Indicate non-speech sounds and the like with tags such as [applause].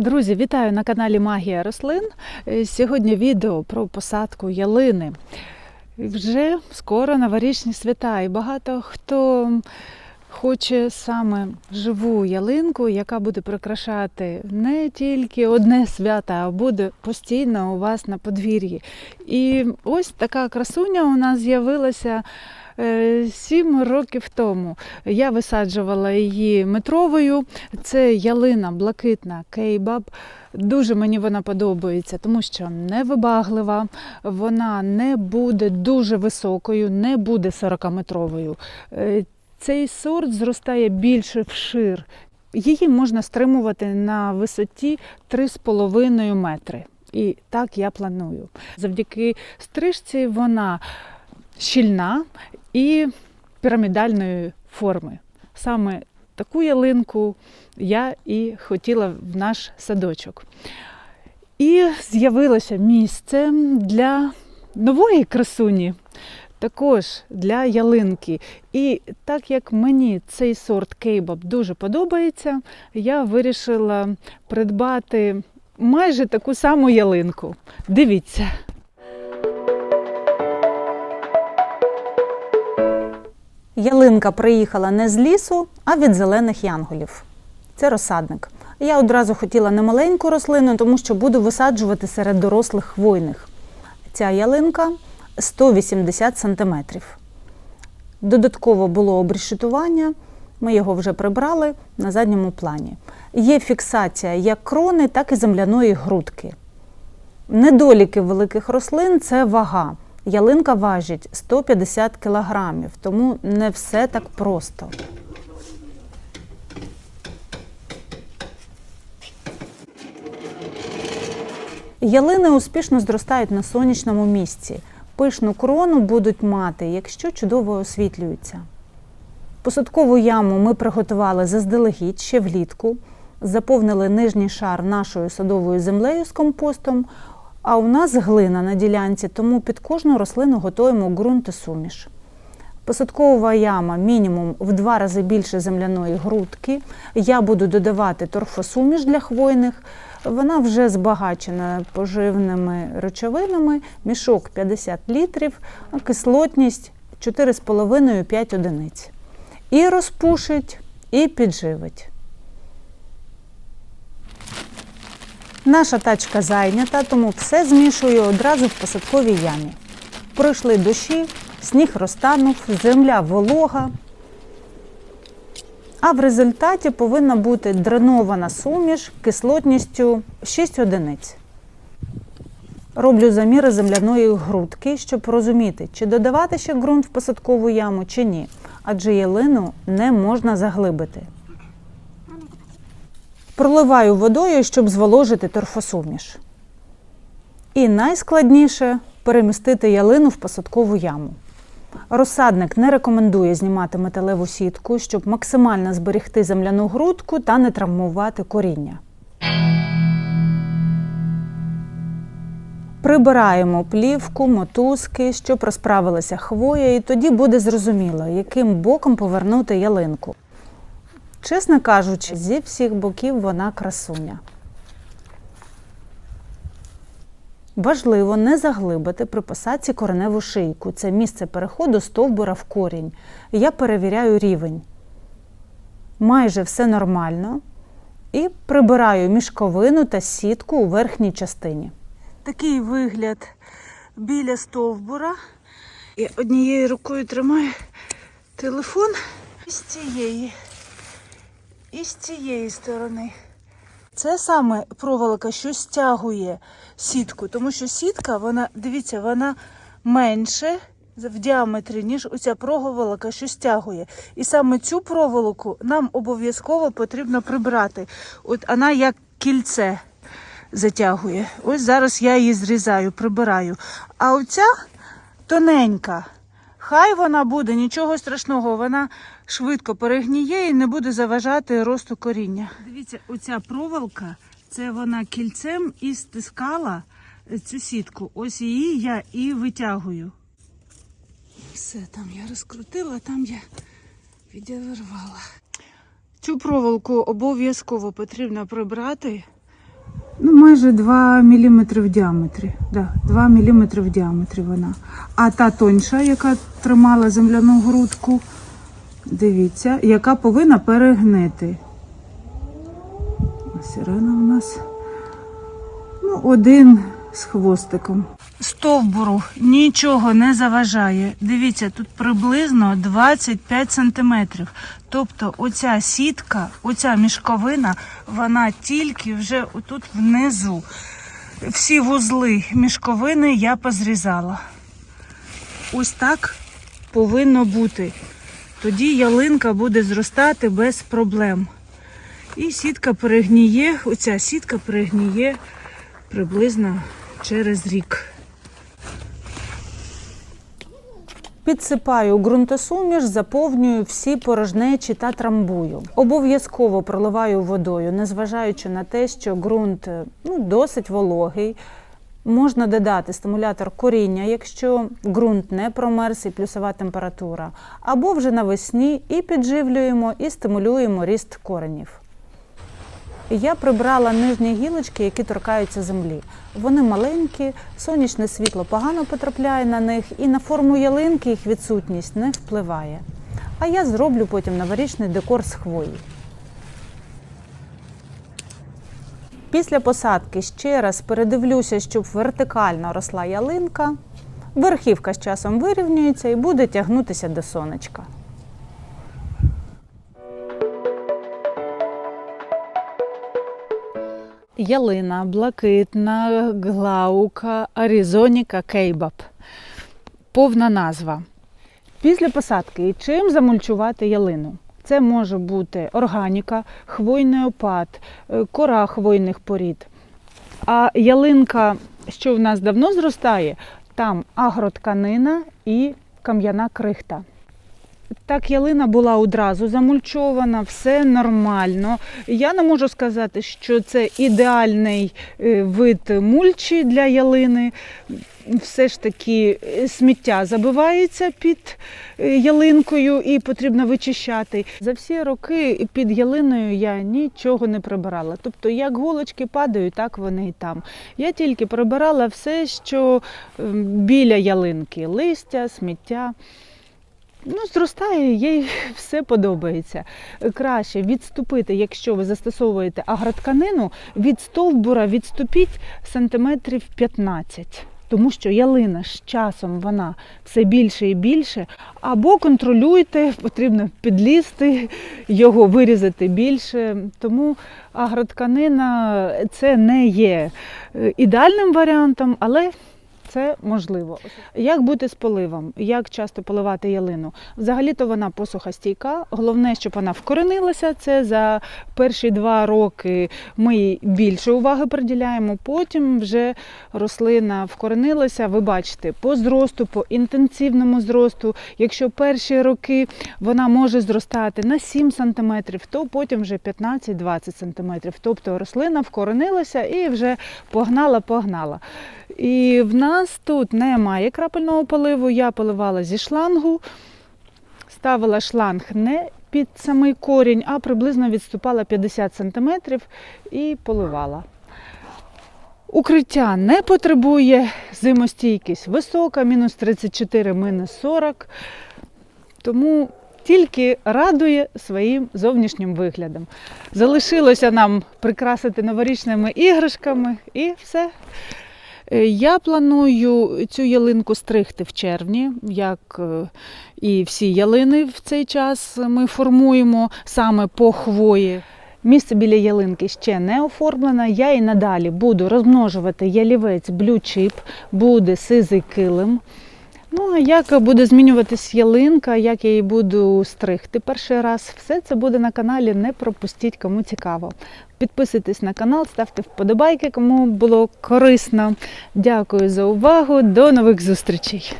Друзі, вітаю на каналі Магія рослин. Е, Сьогодні відео про посадку ялини. Вже скоро новорічні свята, і багато хто хоче саме живу ялинку, яка буде прикрашати не тільки одне свято, а буде постійно у вас на подвір'ї. І ось така красуня у нас з'явилася. е, Сім років тому я висаджувала її метровою. Це ялина блакитна кейбаб. Дуже мені вона подобається, тому що невибаглива, вона не буде дуже високою, не буде 40-метровою. Цей сорт зростає більше вшир. Її можна стримувати на висоті 3,5 метри. І так я планую. Завдяки стрижці вона щільна і пірамідальної форми. Саме таку ялинку я і хотіла в наш садочок. І з'явилося місце для нової красуні, також для ялинки. І так як мені цей сорт кейбаб дуже подобається, я вирішила придбати майже таку саму ялинку. Дивіться. Ялинка приїхала не з лісу, а від зелених янголів. Це розсадник. Я одразу хотіла не маленьку рослину, тому що буду висаджувати серед дорослих хвойних. Ця ялинка 180 см. Додатково було обрішитування, ми його вже прибрали на задньому плані. Є фіксація як крони, так і земляної грудки. Недоліки великих рослин це вага. Ялинка важить 150 кілограмів, тому не все так просто. Ялини успішно зростають на сонячному місці. Пишну крону будуть мати, якщо чудово освітлюються. Посадкову яму ми приготували заздалегідь ще влітку, заповнили нижній шар нашою садовою землею з компостом, а у нас глина на ділянці, тому під кожну рослину готуємо ґрунтосуміш. Посадкова яма мінімум в два рази більше земляної грудки. Я буду додавати торфосуміш для хвойних. Вона вже збагачена поживними речовинами, мішок 50 літрів, кислотність 4,5-5 одиниць. І розпушить, і підживить. Наша тачка зайнята, тому все змішую одразу в посадковій ямі. Пройшли дощі, сніг розтанув, земля волога. А в результаті повинна бути дренована суміш кислотністю 6 одиниць. Роблю заміри земляної грудки, щоб розуміти, чи додавати ще ґрунт в посадкову яму, чи ні. Адже ялину не можна заглибити. Проливаю водою, щоб зволожити торфосуміш. І найскладніше перемістити ялину в посадкову яму. Розсадник не рекомендує знімати металеву сітку, щоб максимально зберегти земляну грудку та не травмувати коріння. Прибираємо плівку, мотузки, щоб розправилася хвоя, і тоді буде зрозуміло, яким боком повернути ялинку. Чесно кажучи, зі всіх боків вона красуня. Важливо не заглибити при посадці кореневу шийку. Це місце переходу стовбура в корінь. Я перевіряю рівень. Майже все нормально. І прибираю мішковину та сітку у верхній частині. Такий вигляд біля стовбура. І однією рукою тримаю телефон з цієї, і з цієї сторони. Це саме проволока, що стягує сітку, тому що сітка, вона, дивіться, вона менше в діаметрі, ніж оця проволока, що стягує. І саме цю проволоку нам обов'язково потрібно прибрати. От вона як кільце затягує. Ось зараз я її зрізаю, прибираю. А оця тоненька. Хай вона буде, нічого страшного, вона швидко перегніє і не буде заважати росту коріння. Дивіться, оця проволока, це вона кільцем і стискала цю сітку. Ось її я і витягую. Все, там я розкрутила, там я відірвала. Цю проволоку обов'язково потрібно прибрати, Ну, майже 2 мм в діаметрі. Да, 2 мм в діаметрі вона. А та тоньша, яка тримала земляну грудку, дивіться, яка повинна перегнити. Сирена у нас ну, один з хвостиком. Стовбуру нічого не заважає. Дивіться, тут приблизно 25 сантиметрів. Тобто оця сітка, оця мішковина, вона тільки вже отут внизу. Всі вузли мішковини я позрізала. Ось так повинно бути. Тоді ялинка буде зростати без проблем. І сітка перегніє, оця сітка перегніє приблизно через рік. Підсипаю ґрунтосуміш, заповнюю всі порожнечі та трамбую. Обов'язково проливаю водою, незважаючи на те, що ґрунт ну, досить вологий. Можна додати стимулятор коріння, якщо ґрунт не промерз і плюсова температура, або вже навесні і підживлюємо, і стимулюємо ріст коренів. Я прибрала нижні гілочки, які торкаються землі. Вони маленькі, сонячне світло погано потрапляє на них, і на форму ялинки їх відсутність не впливає. А я зроблю потім новорічний декор з хвої. Після посадки ще раз передивлюся, щоб вертикально росла ялинка. Верхівка з часом вирівнюється і буде тягнутися до сонечка. Ялина, блакитна, глаука, аризоніка, кейбаб. Повна назва. Після посадки чим замульчувати ялину? Це може бути органіка, хвойний опад, е, кора хвойних порід. А ялинка, що в нас давно зростає, там агротканина і кам'яна крихта. Так, ялина була одразу замульчована, все нормально. Я не можу сказати, що це ідеальний е, вид мульчі для ялини. Все ж таки е, сміття забивається під е, ялинкою і потрібно вичищати. За всі роки під ялиною я нічого не прибирала. Тобто, як голочки падають, так вони і там. Я тільки прибирала все, що ем, біля ялинки: листя, сміття. Ну, зростає, їй [laughs] все подобається. Краще відступити, якщо ви застосовуєте агротканину, від стовбура відступіть сантиметрів 15. Тому що ялина з часом вона все більше і більше. Або контролюйте, потрібно підлізти, [laughs] його вирізати більше. Тому агротканина це не є е, ідеальним варіантом, але це можливо. Як бути з поливом? Як часто поливати ялину? Взагалі-то вона посухостійка. Головне, щоб вона вкоренилася. Це за перші два роки ми більше уваги приділяємо. Потім вже рослина вкоренилася. Ви бачите, по зросту, по інтенсивному зросту. Якщо перші роки вона може зростати на 7 см, то потім вже 15-20 см. Тобто рослина вкоренилася і вже погнала-погнала. І в нас тут немає крапельного поливу. Я поливала зі шлангу, ставила шланг не під самий корінь, а приблизно відступала 50 см і поливала. Укриття не потребує, зимостійкість висока, мінус 34, мінус 40. Тому тільки радує своїм зовнішнім виглядом. Залишилося нам прикрасити новорічними іграшками і все. Е, Я планую цю ялинку стригти в червні, як е, і всі ялини в цей час ми формуємо саме по хвої. Місце біля ялинки ще не оформлено. Я і надалі буду розмножувати ялівець блючіп, буде сизий килим. Ну, а як буде змінюватись ялинка, як я її буду стригти перший раз, все це буде на каналі. Не пропустіть, кому цікаво. Підписуйтесь на канал, ставте вподобайки, кому було корисно. Дякую за увагу. До нових зустрічей!